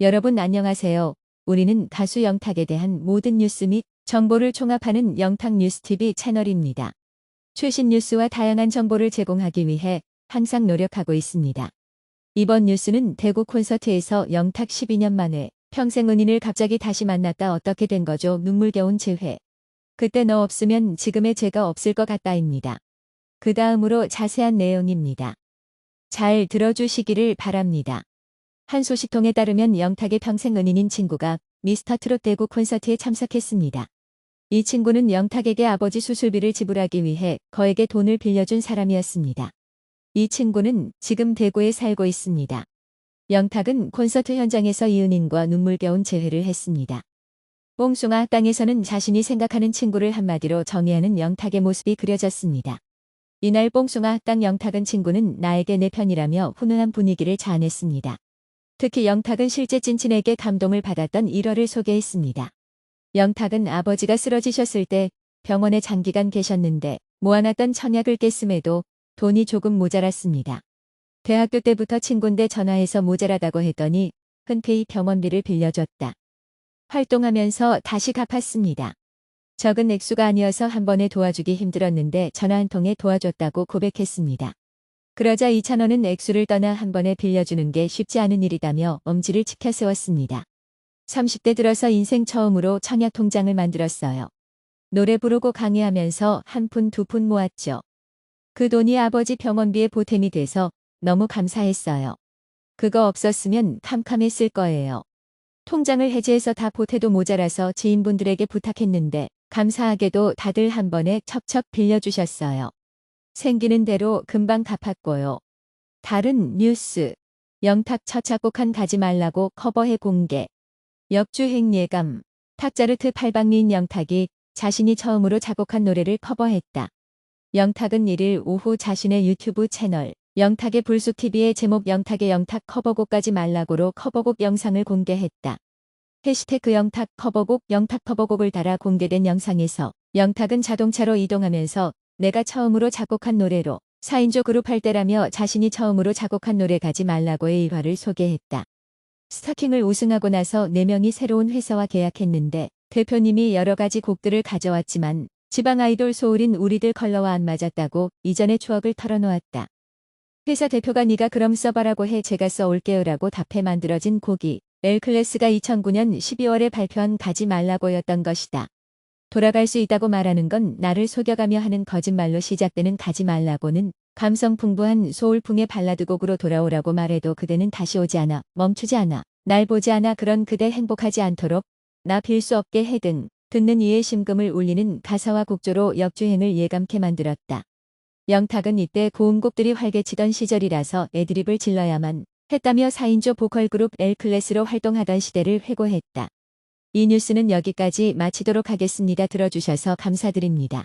여러분 안녕하세요. 우리는 가수 영탁에 대한 모든 뉴스 및 정보를 총합하는 영탁 뉴스TV 채널입니다. 최신 뉴스와 다양한 정보를 제공하기 위해 항상 노력하고 있습니다. 이번 뉴스는 대구 콘서트에서 영탁 12년 만에 평생 은인을 갑자기 다시 만났다 어떻게 된 거죠 눈물겨운 재회. 그때 너 없으면 지금의 제가 없을 것 같다입니다. 그 다음으로 자세한 내용입니다. 잘 들어주시기를 바랍니다. 한 소식통에 따르면 영탁의 평생 은인인 친구가 미스터 트롯 대구 콘서트에 참석했습니다. 이 친구는 영탁에게 아버지 수술비를 지불하기 위해 거에게 돈을 빌려준 사람이었습니다. 이 친구는 지금 대구에 살고 있습니다. 영탁은 콘서트 현장에서 이은인과 눈물겨운 재회를 했습니다. 뽕숭아 학당에서는 자신이 생각하는 친구를 한마디로 정의하는 영탁의 모습이 그려졌습니다. 이날 뽕숭아 학당 영탁은 친구는 나에게 내 편이라며 훈훈한 분위기를 자아냈습니다. 특히 영탁은 실제 찐친에게 감동을 받았던 일화를 소개했습니다. 영탁은 아버지가 쓰러지셨을 때 병원에 장기간 계셨는데 모아놨던 청약을 깼음에도 돈이 조금 모자랐습니다. 대학교 때부터 친구인데 전화해서 모자라다고 했더니 흔쾌히 병원비를 빌려줬다. 활동하면서 다시 갚았습니다. 적은 액수가 아니어서 한 번에 도와주기 힘들었는데 전화 한 통에 도와줬다고 고백했습니다. 그러자 이찬원은 액수를 떠나 한 번에 빌려주는 게 쉽지 않은 일이다며 엄지를 치켜 세웠습니다. 30대 들어서 인생 처음으로 청약 통장을 만들었어요. 노래 부르고 강의하면서 한 푼 두푼 모았죠. 그 돈이 아버지 병원비에 보탬이 돼서 너무 감사했어요. 그거 없었으면 캄캄했을 거예요. 통장을 해지해서 다 보태도 모자라서 지인분들에게 부탁했는데 감사하게도 다들 한 번에 척척 빌려주셨어요. 생기는 대로 금방 갚았고요. 다른 뉴스. 영탁 첫 작곡한 가지 말라고 커버해 공개. 역주행 예감. 탁자르트 팔방미인 영탁이 자신이 처음으로 작곡한 노래를 커버했다. 영탁은 1일 오후 자신의 유튜브 채널 영탁의 불쑥TV의 제목 영탁의 영탁 커버곡까지 말라고로 커버곡 영상을 공개했다. 해시태그 영탁 커버곡 영탁 커버곡을 달아 공개된 영상에서 영탁은 자동차로 이동하면서 내가 처음으로 작곡한 노래로 4인조 그룹 할 때라며 자신이 처음으로 작곡한 노래 가지 말라고의 일화를 소개했다. 스타킹을 우승하고 나서 4명이 새로운 회사와 계약했는데 대표님이 여러 가지 곡들을 가져왔지만 지방 아이돌 소울인 우리들 컬러와 안 맞았다고 이전의 추억을 털어놓았다. 회사 대표가 네가 그럼 써봐라고 해 제가 써올게요라고 답해 만들어진 곡이 엘클래스가 2009년 12월에 발표한 가지 말라고였던 것이다. 돌아갈 수 있다고 말하는 건 나를 속여가며 하는 거짓말로 시작되는 가지 말라고는 감성 풍부한 소울풍의 발라드 곡으로 돌아오라고 말해도 그대는 다시 오지 않아 멈추지 않아 날 보지 않아 그런 그대 행복하지 않도록 나 빌 수 없게 해 등 듣는 이의 심금을 울리는 가사와 곡조로 역주행을 예감케 만들었다. 영탁은 이때 고음곡들이 활개치던 시절이라서 애드립을 질러야만 했다며 4인조 보컬 그룹 엘클래스로 활동하던 시대를 회고했다. 이 뉴스는 여기까지 마치도록 하겠습니다. 들어주셔서 감사드립니다.